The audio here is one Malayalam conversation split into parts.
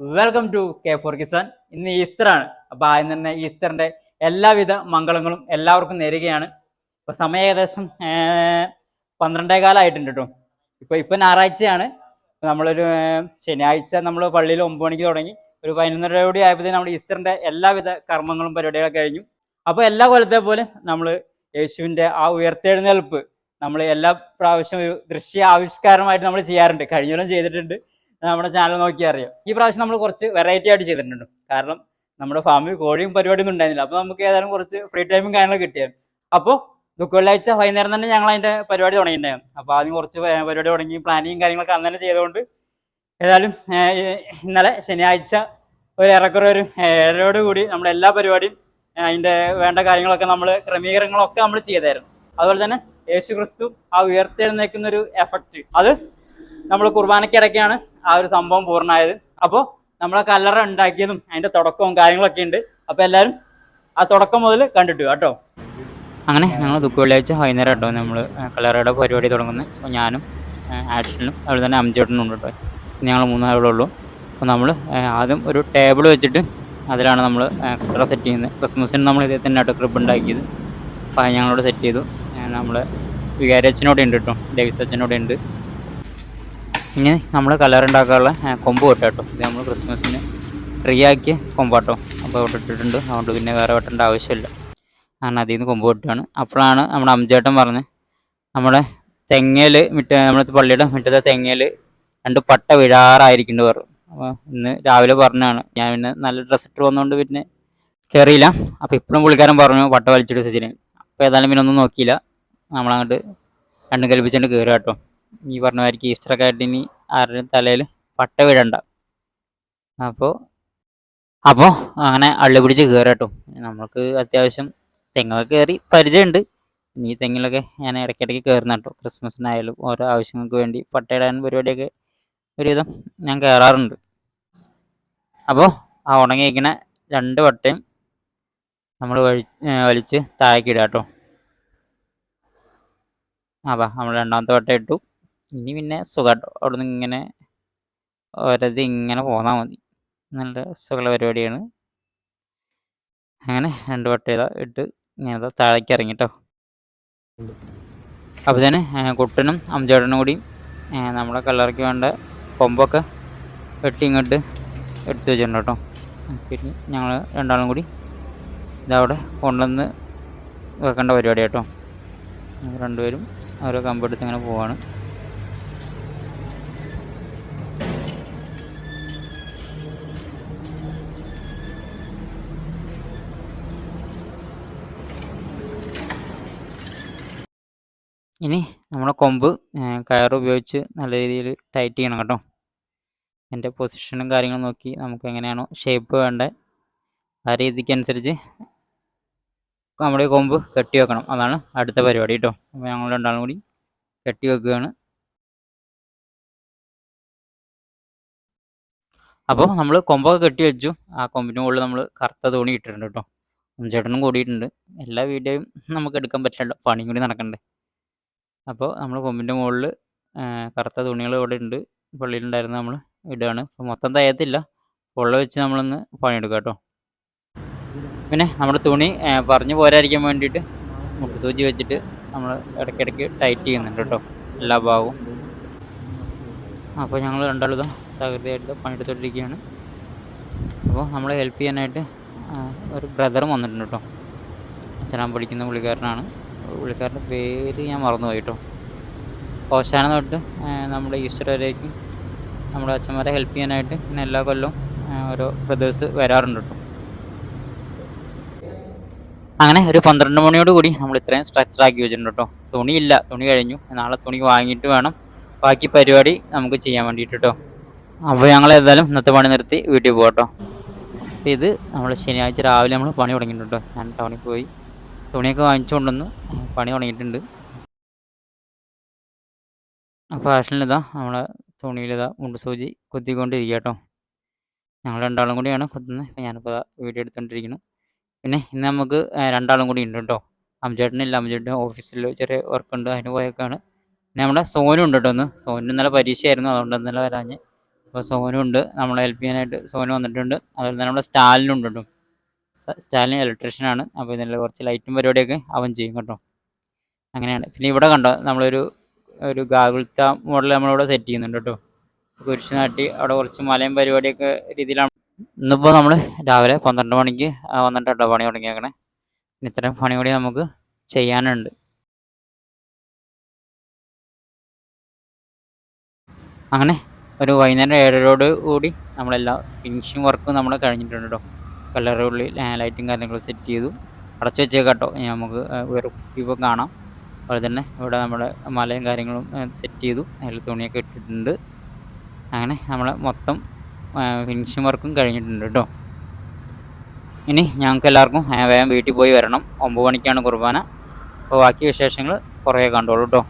Welcome to K four Kisan ഇന്ന് ഈസ്റ്റർ ആണ്. അപ്പൊ ആദ്യം തന്നെ ഈസ്റ്ററിന്റെ എല്ലാവിധ മംഗളങ്ങളും എല്ലാവർക്കും നേരുകയാണ്. ഇപ്പൊ സമയം ഏകദേശം പന്ത്രണ്ടേ കാലമായിട്ടുണ്ട് കേട്ടോ ഇപ്പൊ ഇപ്പൊ ഞായറാഴ്ചയാണ്. നമ്മളൊരു ശനിയാഴ്ച നമ്മൾ പള്ളിയിൽ ഒമ്പത് മണിക്ക് തുടങ്ങി. ഒരു പതിനൊന്നര കൂടി ആയപ്പോഴത്തേക്കും നമ്മൾ ഈസ്റ്ററിന്റെ എല്ലാവിധ കർമ്മങ്ങളും പരിപാടികളും കഴിഞ്ഞു. അപ്പൊ എല്ലാ കൊല്ലത്തെ പോലെ നമ്മൾ യേശുവിന്റെ ആ ഉയർത്തെഴുന്നേൽപ്പ് നമ്മൾ എല്ലാ പ്രാവശ്യവും ഒരു ദൃശ്യ ആവിഷ്കാരമായിട്ട് നമ്മൾ ചെയ്യാറുണ്ട്. കഴിഞ്ഞ കൊല്ലം ചെയ്തിട്ടുണ്ട്. നമ്മുടെ ചാനൽ നോക്കിയാൽ അറിയാം. ഈ പ്രാവശ്യം നമ്മൾ കുറച്ച് വെറൈറ്റി ആയിട്ട് ചെയ്തിട്ടുണ്ട്. കാരണം നമ്മുടെ ഫാമിൽ കോഴിയും പരിപാടിയൊന്നും ഉണ്ടായിരുന്നില്ല. അപ്പോൾ നമുക്ക് ഏതായാലും കുറച്ച് ഫ്രീ ടൈമും കാര്യങ്ങളും കിട്ടിയത് അപ്പോൾ ദുഃഖ വെള്ളിയാഴ്ച വൈകുന്നേരം തന്നെ ഞങ്ങൾ അതിന്റെ പരിപാടി തുടങ്ങിയിട്ടുണ്ടായിരുന്നു. അപ്പോൾ ആദ്യം കുറച്ച് പരിപാടി തുടങ്ങി പ്ലാനിങ് കാര്യങ്ങളൊക്കെ അന്ന് തന്നെ ചെയ്തുകൊണ്ട് ഏതായാലും ഇന്നലെ ശനിയാഴ്ച ഒരു ഏറെക്കുറെ ഒരു ഏഴരോട് കൂടി നമ്മുടെ എല്ലാ പരിപാടിയും അതിന്റെ വേണ്ട കാര്യങ്ങളൊക്കെ നമ്മൾ ക്രമീകരണങ്ങളൊക്കെ നമ്മൾ ചെയ്തായിരുന്നു. അതുപോലെ തന്നെ യേശു ക്രിസ്തു ആ ഉയർത്തെഴുന്നേക്കുന്ന ഒരു എഫക്റ്റ് അത് നമ്മൾ കുർബാനക്കിടയ്ക്കാണ് ആ ഒരു സംഭവം പൂർണമായത്. അപ്പോൾ നമ്മളെ കല്ലറ ഉണ്ടാക്കിയതും അതിന്റെ തുടക്കവും കാര്യങ്ങളൊക്കെ ഉണ്ട്. അപ്പോൾ എല്ലാവരും ആ തുടക്കം മുതൽ കണ്ടിട്ടു കേട്ടോ. അങ്ങനെ ഞങ്ങൾ ദുഃഖ വെള്ളിയാഴ്ച വൈകുന്നേരം കേട്ടോ നമ്മൾ കല്ലറയുടെ പരിപാടി തുടങ്ങുന്നത്. അപ്പോൾ ഞാനും ആക്ഷനും അതുപോലെ തന്നെ അമ്മച്ചേട്ടനും ഉണ്ട് കേട്ടോ. ഞങ്ങൾ മൂന്നാളുള്ളൂ അപ്പോൾ നമ്മൾ ആദ്യം ഒരു ടേബിൾ വെച്ചിട്ട് അതിലാണ് നമ്മൾ കല്ലറ സെറ്റ് ചെയ്യുന്നത്. ക്രിസ്മസിന് നമ്മൾ ഇതേ തന്നെ കേട്ടോ ക്രിബ് ഉണ്ടാക്കിയത്. അപ്പോൾ ഞങ്ങളോട് സെറ്റ് ചെയ്തു. നമ്മൾ വികാരച്ചനോടെ ഉണ്ട് കേട്ടോ. ഡേവിസ് അച്ഛനോടെ ഉണ്ട്. ഇനി നമ്മൾ കലറുണ്ടാക്കാനുള്ള കൊമ്പ് വെട്ടാട്ടോ. ഇത് നമ്മൾ ക്രിസ്മസിന് ട്രീ ആക്കിയ കൊമ്പാട്ടോ. അപ്പോൾ ഇവിടെ ഇട്ടിട്ടുണ്ട്. അതുകൊണ്ട് പിന്നെ വേറെ വെട്ടേണ്ട ആവശ്യമില്ല. കാരണം അതിൽ നിന്ന് കൊമ്പ് വെട്ടുകയാണ്. അപ്പോഴാണ് നമ്മുടെ അമ്മച്ചേട്ടൻ പറഞ്ഞ് നമ്മുടെ തെങ്ങയിൽ മിറ്റ നമ്മുടെ പള്ളിയുടെ മിറ്റത്തെ തെങ്ങയിൽ രണ്ട് പട്ട വീഴാറായിരിക്കുന്നുണ്ട് പറഞ്ഞു. അപ്പോൾ ഇന്ന് രാവിലെ പറഞ്ഞാണ് ഞാൻ പിന്നെ നല്ല ഡ്രസ്സ് ഇട്ട് വന്നുകൊണ്ട് പിന്നെ കയറിയില്ല അപ്പോൾ ഇപ്പോഴും പുള്ളിക്കാരൻ പറഞ്ഞു പട്ട വലിച്ചിട്ട് സച്ചിന്. അപ്പോൾ ഏതായാലും പിന്നെ ഒന്നും നോക്കിയില്ല. നമ്മളങ്ങോട്ട് രണ്ടും കൽപ്പിച്ചുകൊണ്ട് കയറുക കേട്ടോ. ഈ പറഞ്ഞ മാതിരിക്ക് ഈസ്റ്ററൊക്കെ ആയിട്ട് ഇനി ആരുടെയും തലയിൽ പട്ട വിടണ്ട. അപ്പോൾ അപ്പോൾ അങ്ങനെ അള്ളി പിടിച്ച് കയറട്ടോ നമുക്ക് അത്യാവശ്യം തെങ്ങൊക്കെ കയറി പരിചയമുണ്ട്. ഈ തെങ്ങിലൊക്കെ ഞാൻ ഇടയ്ക്കിടയ്ക്ക് കയറുന്ന കേട്ടോ ക്രിസ്മസിനായാലും ഓരോ ആവശ്യങ്ങൾക്ക് വേണ്ടി പട്ടയിടാൻ പരിപാടിയൊക്കെ ഒരുവിധം ഞാൻ കയറാറുണ്ട് അപ്പോൾ ആ ഉണങ്ങിയിരിക്കുന്ന രണ്ട് പട്ടയും നമ്മൾ വഴി വലിച്ച് താഴേക്ക് ഇടുക കേട്ടോ അതാ നമ്മൾ രണ്ടാമത്തെ വട്ടം ഇട്ടു. ഇനി പിന്നെ സുഖമായിട്ട് അവിടെ നിന്ന് ഇങ്ങനെ ഓരത് ഇങ്ങനെ പോന്നാൽ മതി. നല്ല സുഖമുള്ള പരിപാടിയാണ്. അങ്ങനെ രണ്ട് വട്ടം ഇതാ ഇട്ട് ഇങ്ങനെ താഴേക്ക് ഇറങ്ങിട്ടോ. അപ്പോൾ തന്നെ കുട്ടനും അമ്മച്ചേട്ടനും കൂടി നമ്മുടെ കല്ലറയ്ക്ക് വേണ്ട കൊമ്പൊക്കെ വെട്ടി ഇങ്ങോട്ട് എടുത്തു വെച്ചിട്ടുണ്ട് കേട്ടോ. പിന്നെ ഞങ്ങൾ രണ്ടാളും കൂടി ഇതവിടെ കൊണ്ടുവന്ന് വെക്കേണ്ട പരിപാടി കേട്ടോ. രണ്ടുപേരും ഓരോ കമ്പെടുത്ത് ഇങ്ങനെ പോവാണ്. ഇനി നമ്മളെ കൊമ്പ് കയർ ഉപയോഗിച്ച് നല്ല രീതിയിൽ ടൈറ്റ് ചെയ്യണം കേട്ടോ. എന്റെ പൊസിഷനും കാര്യങ്ങളും നോക്കി നമുക്ക് എങ്ങനെയാണോ ഷേപ്പ് വേണ്ടത് ആ രീതിക്കനുസരിച്ച് നമ്മുടെ കൊമ്പ് കെട്ടി വെക്കണം. അതാണ് അടുത്ത പരിപാടി കേട്ടോ. അപ്പോൾ ഞങ്ങൾ രണ്ടാളും കൂടി കെട്ടി വെക്കുകയാണ്. അപ്പോൾ നമ്മൾ കൊമ്പൊക്കെ കെട്ടി വെച്ചു. ആ കൊമ്പിന് മുകളിൽ നമ്മൾ കറുത്ത തോണി ഇട്ടിട്ടുണ്ട് കേട്ടോ. ചേട്ടനും കൂടിയിട്ടുണ്ട്. എല്ലാ വീഡിയോയും നമുക്ക് എടുക്കാൻ പറ്റില്ല. പണിയും കൂടി നടക്കണ്ടേ. അപ്പോൾ നമ്മൾ കൊമ്പിന്റെ മുകളിൽ കറുത്ത തുണികൾ ഇവിടെ ഉണ്ട് പള്ളിയിലുണ്ടായിരുന്ന നമ്മൾ ഇടുകയാണ് അപ്പോൾ മൊത്തം തയ്യത്തില്ല. പൊള്ള വെച്ച് നമ്മളൊന്ന് പണിയെടുക്കുക കേട്ടോ. പിന്നെ നമ്മുടെ തുണി പറഞ്ഞു പോരായിരിക്കാൻ വേണ്ടിയിട്ട് മുട്ടുസൂചി വെച്ചിട്ട് നമ്മൾ ഇടയ്ക്കിടയ്ക്ക് ടൈറ്റ് ചെയ്യുന്നുണ്ട് കേട്ടോ എല്ലാ ഭാഗവും. അപ്പോൾ ഞങ്ങൾ രണ്ടാളും തകൃതിയായിട്ട് പണിയെടുത്തോണ്ടിരിക്കുകയാണ്. അപ്പോൾ നമ്മളെ ഹെൽപ്പ് ചെയ്യാനായിട്ട് ഒരു ബ്രദറും വന്നിട്ടുണ്ട് കേട്ടോ. അച്ഛനാൻ പഠിക്കുന്ന പുള്ളിക്കാരനാണ്. പുള്ളിക്കാരന്റെ പേര് ഞാൻ മറന്നുപോയി കേട്ടോ ഓശാന തൊട്ട് നമ്മുടെ ഈസ്റ്റർ വരേക്കും നമ്മുടെ അച്ഛന്മാരെ ഹെൽപ്പ് ചെയ്യാനായിട്ട് ഇങ്ങനെ എല്ലാ കൊല്ലവും ഓരോ ബ്രദേഴ്സ് വരാറുണ്ട് കേട്ടോ അങ്ങനെ ഒരു പന്ത്രണ്ട് മണിയോട് കൂടി നമ്മൾ ഇത്രയും സ്ട്രെച്ചർ ആക്കി വെച്ചിട്ടുണ്ട് കേട്ടോ തുണിയില്ല തുണി കഴിഞ്ഞു. നാളെ തുണി വാങ്ങിയിട്ട് വേണം. ബാക്കി പരിപാടി നമുക്ക് ചെയ്യാൻ വേണ്ടിയിട്ട് കേട്ടോ അപ്പോൾ ഞങ്ങൾ ഏതായാലും ഇന്നത്തെ പണി നിർത്തി വീട്ടിൽ പോകാം കേട്ടോ ഇത് നമ്മൾ ശനിയാഴ്ച രാവിലെ നമ്മൾ പണി തുടങ്ങിയിട്ടുണ്ട് ഞാൻ ടൗണിൽ പോയി തുണിയൊക്കെ വാങ്ങിച്ചു കൊണ്ടുവന്നു പണി തുടങ്ങിയിട്ടുണ്ട്. ഫാഷനിലിതാ നമ്മളെ തുണിയിലിതാ മുണ്ട് സൂചി കുത്തിക്കൊണ്ടിരിക്കുക കേട്ടോ ഞങ്ങൾ രണ്ടാളും കൂടിയാണ് കുത്തുന്നത്. ഇപ്പം ഞാനിപ്പോൾ വീഡിയോ എടുത്തുകൊണ്ടിരിക്കുന്നു. പിന്നെ ഇന്ന് നമുക്ക് രണ്ടാളും കൂടി ഉണ്ട് കേട്ടോ. അമ്മചേട്ടനില്ല അമ്മചേട്ടൻ ഓഫീസിൽ ചെറിയ വർക്കുണ്ട്. അതിന് പോയേക്കാണ്. പിന്നെ നമ്മുടെ സോനും ഉണ്ട് കേട്ടോ ഒന്ന് സോനു ഇന്നലെ പരീക്ഷയായിരുന്നു. അതുകൊണ്ട് ഇന്നലെ വരാഞ്ഞ്. അപ്പോൾ സോനും ഉണ്ട്. നമ്മളെ ഹെൽപ്പ് ചെയ്യാനായിട്ട് സോനു വന്നിട്ടുണ്ട്. അതുപോലെ തന്നെ നമ്മുടെ സ്റ്റാലിനുണ്ട് കേട്ടോ. സ്റ്റാലിൻ ഇലക്ട്രീഷ്യനാണ്. അപ്പോൾ ഇതിന്റെ കുറച്ച് ലൈറ്റും പരിപാടിയൊക്കെ അവൻ ചെയ്യും കേട്ടോ. അങ്ങനെയാണ്. പിന്നെ ഇവിടെ കണ്ടോ നമ്മളൊരു ഒരു ഗാഗുൽത്ത മോഡൽ നമ്മളിവിടെ സെറ്റ് ചെയ്യുന്നുണ്ട് കേട്ടോ. കുരിശ് നാട്ടി അവിടെ കുറച്ച് മലയും പരിപാടിയൊക്കെ രീതിയിലാണ്. ഇന്നിപ്പോൾ നമ്മൾ രാവിലെ പന്ത്രണ്ട് മണിക്ക് വന്നിട്ട് കേട്ടോ പണി തുടങ്ങിയേക്കണേ. ഇത്രയും പണി കൂടി നമുക്ക് ചെയ്യാനുണ്ട്. അങ്ങനെ ഒരു വൈകുന്നേരം ഏഴരയോട് കൂടി നമ്മളെല്ലാ ഫിനിഷിങ് വർക്കും നമ്മൾ കഴിഞ്ഞിട്ടുണ്ട് കേട്ടോ. കല്ലറുള്ളിൽ ലൈറ്റും കാര്യങ്ങളും സെറ്റ് ചെയ്തു. അടച്ചു വെച്ചേക്കാട്ടോ നമുക്ക് വേറെ ഇപ്പോൾ കാണാം. അതുപോലെ തന്നെ ഇവിടെ നമ്മുടെ മലയും കാര്യങ്ങളും സെറ്റ് ചെയ്തു. അതിൽ തുണിയൊക്കെ ഇട്ടിട്ടുണ്ട്. അങ്ങനെ നമ്മളെ മൊത്തം ഫിനിഷിംഗ് വർക്കും കഴിഞ്ഞിട്ടുണ്ട് കേട്ടോ. ഇനി ഞങ്ങൾക്ക് എല്ലാവർക്കും വേഗം വീട്ടിൽ പോയി വരണം. ഒമ്പത് മണിക്കാണ് കുർബാന. അപ്പോൾ ബാക്കി വിശേഷങ്ങൾ കുറേ കണ്ടോളൂ കേട്ടോ.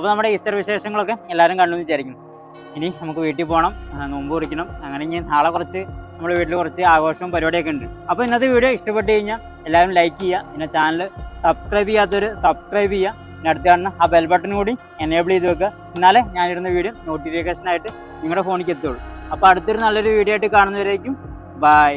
അപ്പോൾ നമ്മുടെ ഈസ്റ്റർ വിശേഷങ്ങളൊക്കെ എല്ലാവരും കണ്ടു വിചാരിക്കും ഇനി നമുക്ക് വീട്ടിൽ പോകണം നോമ്പ് കുറിക്കണം. അങ്ങനെ ഇനി നാളെ കുറച്ച് നമ്മുടെ വീട്ടിൽ കുറച്ച് ആഘോഷവും പരിപാടിയൊക്കെ ഉണ്ട്. അപ്പോൾ ഇന്നത്തെ വീഡിയോ ഇഷ്ടപ്പെട്ട് കഴിഞ്ഞാൽ എല്ലാവരും ലൈക്ക് ചെയ്യുക. പിന്നെ ചാനൽ സബ്സ്ക്രൈബ് ചെയ്യാത്തവർ സബ്സ്ക്രൈബ് ചെയ്യുക. പിന്നെ അടുത്ത് കാണുന്ന ആ ബെൽ ബട്ടൺ കൂടി എനേബിൾ ചെയ്ത് വെക്കുക. എന്നാലേ ഞാനിടുന്ന വീഡിയോ നോട്ടിഫിക്കേഷനായിട്ട് നിങ്ങളുടെ ഫോണിലേക്ക് എത്തുള്ളൂ. അപ്പോൾ അടുത്തൊരു നല്ലൊരു വീഡിയോ ആയിട്ട് കാണുന്നവരേക്കും ബൈ